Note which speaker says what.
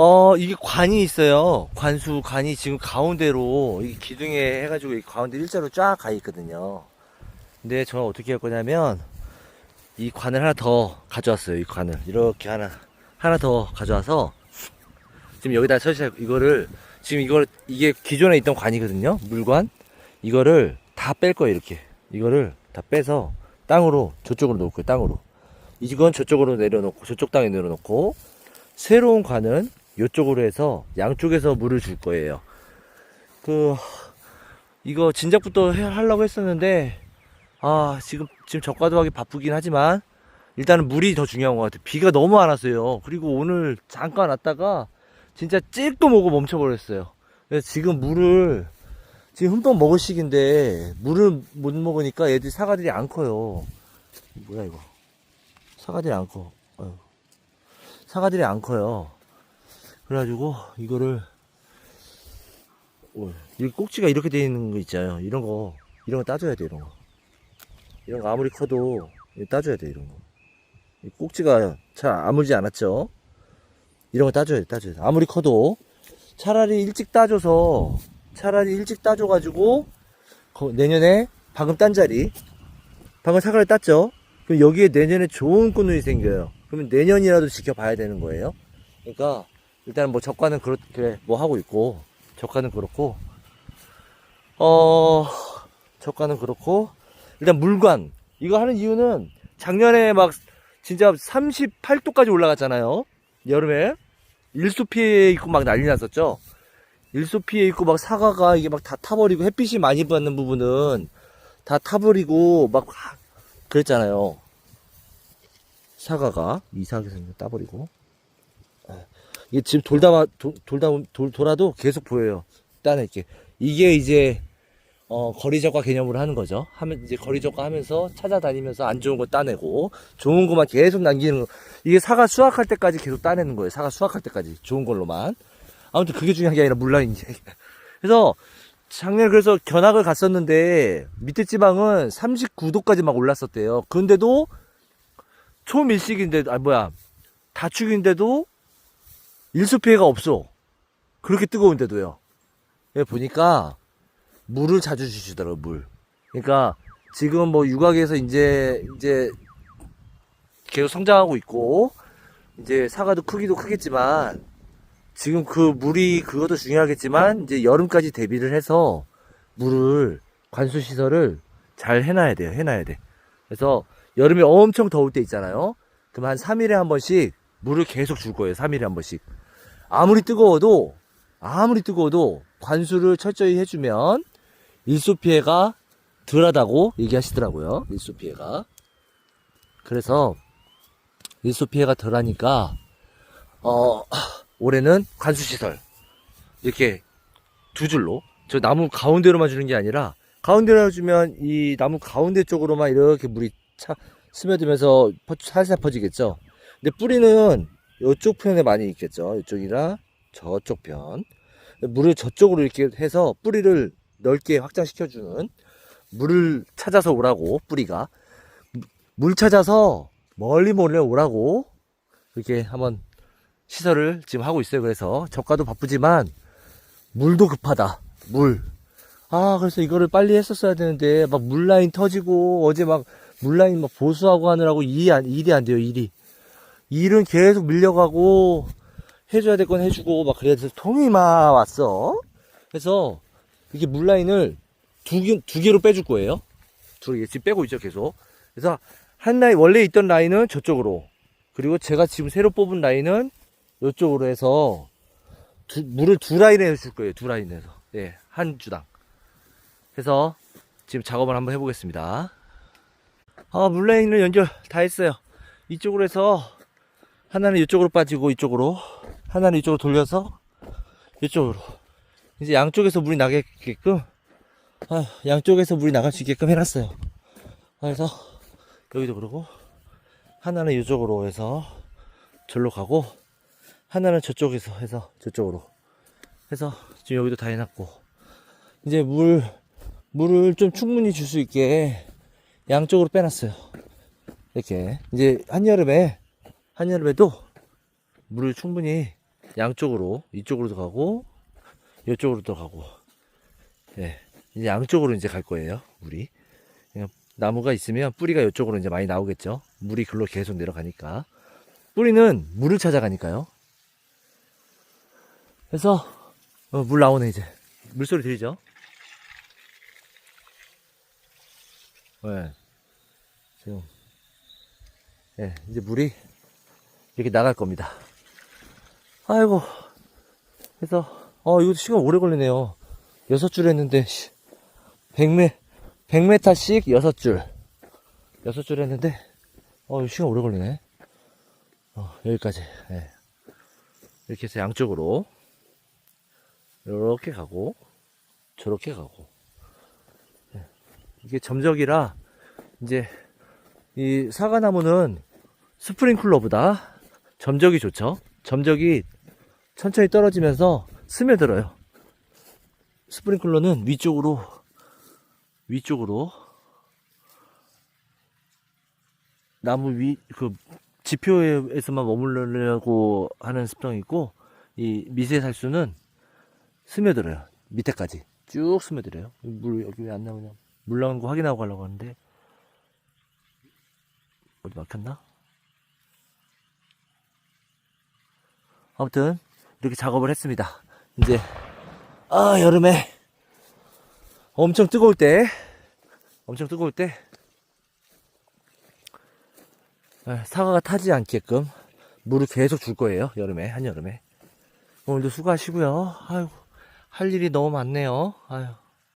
Speaker 1: 어, 이게 관이 있어요. 관수, 관이 지금 가운데로, 이 기둥에 해가지고 이 가운데 일자로 쫙 가 있거든요. 근데 저는 어떻게 할 거냐면, 이 관을 하나 더 가져왔어요. 이 관을. 이렇게 하나, 하나 더 가져와서, 지금 여기다 설치할, 이거를, 지금 이걸, 이게 기존에 있던 관이거든요. 물관. 이거를 다 뺄 거예요. 이렇게. 이거를 다 빼서 땅으로, 저쪽으로 놓을 거예요. 땅으로. 이건 저쪽으로 내려놓고, 저쪽 땅에 내려놓고, 새로운 관은 이쪽으로 해서 양쪽에서 물을 줄 거예요. 그 이거 진작부터 해, 하려고 했었는데 아 지금 지금 젓가도 하기 바쁘긴 하지만 일단은 물이 더 중요한 것 같아요. 비가 너무 안 왔어요. 그리고 오늘 잠깐 왔다가 진짜 찍도 모고 멈춰버렸어요. 그래서 지금 물을 지금 흠뻑 먹을 시기인데 물을 못 먹으니까 애들이 사과들이 안 커요. 뭐야 이거? 사과들이 안 커. 사과들이 안 커요. 그래가지고 이거를 오, 이 꼭지가 이렇게 되어 있는 거 있잖아요. 이런 거 이런 거 따줘야 돼 이런 거. 이런 거 아무리 커도 따줘야 돼 이런 거. 이 꼭지가 잘 아물지 않았죠. 이런 거 따줘야 돼 따줘야 돼. 아무리 커도 차라리 일찍 따줘서 차라리 일찍 따줘가지고 거- 내년에 방금 딴 자리 방금 사과를 땄죠. 그럼 여기에 내년에 좋은 꽃눈이 생겨요. 그러면 내년이라도 지켜봐야 되는 거예요. 그러니까 일단 뭐 저가는 그렇 그래 뭐 하고 있고 저가는 그렇고 어 저가는 그렇고 일단 물관 이거 하는 이유는 작년에 막 진짜 38도까지 올라갔잖아요. 여름에 일소 피해 있고 막 난리 났었죠. 일소 피해 있고 막 사과가 이게 막 다 타버리고 햇빛이 많이 받는 부분은 다 타버리고 막 그랬잖아요. 사과가 이상하게 생겨 따버리고 예. 이게 지금 돌다 돌, 돌다 돌, 돌아도 계속 보여요. 따낼게 이게 이제 어, 거리적과 개념으로 하는 거죠. 하면 이제 거리적과 하면서 찾아다니면서 안 좋은 거 따내고 좋은 것만 계속 남기는 거. 이게 사과 수확할 때까지 계속 따내는 거예요. 사과 수확할 때까지 좋은 걸로만. 아무튼 그게 중요한 게 아니라 물라인지. 그래서 작년에 그래서 견학을 갔었는데 밑에 지방은 39도까지 막 올랐었대요. 근데도 초밀식인데 아 뭐야 다축인데도 일수 피해가 없어. 그렇게 뜨거운데도요. 예, 보니까 물을 자주 주시더라고 물. 그러니까 지금 뭐 육각에서 이제 이제 계속 성장하고 있고 이제 사과도 크기도 크겠지만 지금 그 물이 그것도 중요하겠지만 이제 여름까지 대비를 해서 물을 관수 시설을 잘 해놔야 돼요. 해놔야 돼. 그래서 여름에 엄청 더울 때 있잖아요. 그럼 한 3일에 한 번씩 물을 계속 줄 거예요. 3일에 한 번씩. 아무리 뜨거워도 아무리 뜨거워도 관수를 철저히 해주면 일소 피해가 덜하다고 얘기하시더라고요. 일소 피해가. 그래서 일소 피해가 덜하니까 어 올해는 관수 시설 이렇게 두 줄로 저 나무 가운데로만 주는 게 아니라 가운데로 주면 이 나무 가운데 쪽으로만 이렇게 물이 차 스며들면서 퍼- 살살 퍼지겠죠. 근데 뿌리는 이쪽 편에 많이 있겠죠. 이쪽이나 저쪽 편. 물을 저쪽으로 이렇게 해서 뿌리를 넓게 확장시켜주는 물을 찾아서 오라고 뿌리가 물 찾아서 멀리 몰래 오라고 이렇게 한번 시설을 지금 하고 있어요. 그래서 저가도 바쁘지만 물도 급하다. 물. 아 그래서 이거를 빨리 했었어야 되는데 막 물라인 터지고 어제 막 물라인 막 보수하고 하느라고 일이 안, 일이 안 돼요. 일이. 일은 계속 밀려가고 해줘야 될 건 해주고 막 그래서 통이 막 왔어. 그래서 이렇게 물라인을 두 개, 두 개로 빼줄 거예요. 두 개, 지금 빼고 있죠, 계속. 그래서 한 라인, 원래 있던 라인은 저쪽으로. 그리고 제가 지금 새로 뽑은 라인은 이쪽으로 해서 두- 물을 두 라인에 줄 거예요, 두 라인에서. 예, 한 주당. 그래서 지금 작업을 한번 해보겠습니다. 아, 물라인을 연결 다 했어요. 이쪽으로 해서 하나는 이쪽으로 빠지고 이쪽으로 하나는 이쪽으로 돌려서 이쪽으로 이제 양쪽에서 물이 나게끔 아, 양쪽에서 물이 나갈 수 있게끔 해놨어요. 그래서 여기도 그러고 하나는 이쪽으로 해서 절로 가고 하나는 저쪽에서 해서 저쪽으로 해서 지금 여기도 다 해놨고 이제 물 물을 좀 충분히 줄 수 있게 양쪽으로 빼놨어요. 이렇게 이제 한여름에 한여름에도 물을 충분히 양쪽으로 이쪽으로도 가고 이쪽으로도 가고. 예 이제 양쪽으로 이제 갈 거예요 물이. 나무가 있으면 뿌리가 이쪽으로 이제 많이 나오겠죠. 물이 글로 계속 내려가니까. 뿌리는 물을 찾아가니까요. 그래서 어, 물 나오네 이제. 물소리 들리죠? 네 지금. 예 이제 물이 이렇게 나갈 겁니다. 아이고. 그래서 어 이거 시간 오래 걸리네요. 여섯 줄 했는데 100메 100m씩 여섯 줄. 여섯 줄 했는데 어 시간 오래 걸리네. 어 여기까지. 예. 이렇게 해서 양쪽으로. 이렇게 가고 저렇게 가고. 예. 이게 점적이라 이제 이 사과나무는 스프링클러보다 점적이 좋죠 점적이 천천히 떨어지면서 스며들어요. 스프링클러는 위쪽으로, 위쪽으로, 나무 위, 그, 지표에서만 머무르려고 하는 습성이 있고, 이 미세 살수는 스며들어요. 밑에까지. 쭉 스며들어요. 물, 여기 왜 안 나오냐. 물 나오는 거 확인하고 가려고 하는데, 어디 막혔나? 아무튼 이렇게 작업을 했습니다. 이제 아 여름에 엄청 뜨거울 때 엄청 뜨거울 때 아, 사과가 타지 않게끔 물을 계속 줄 거예요. 여름에 한여름에 오늘도 수고하시고요. 아이고 할 일이 너무 많네요. 아유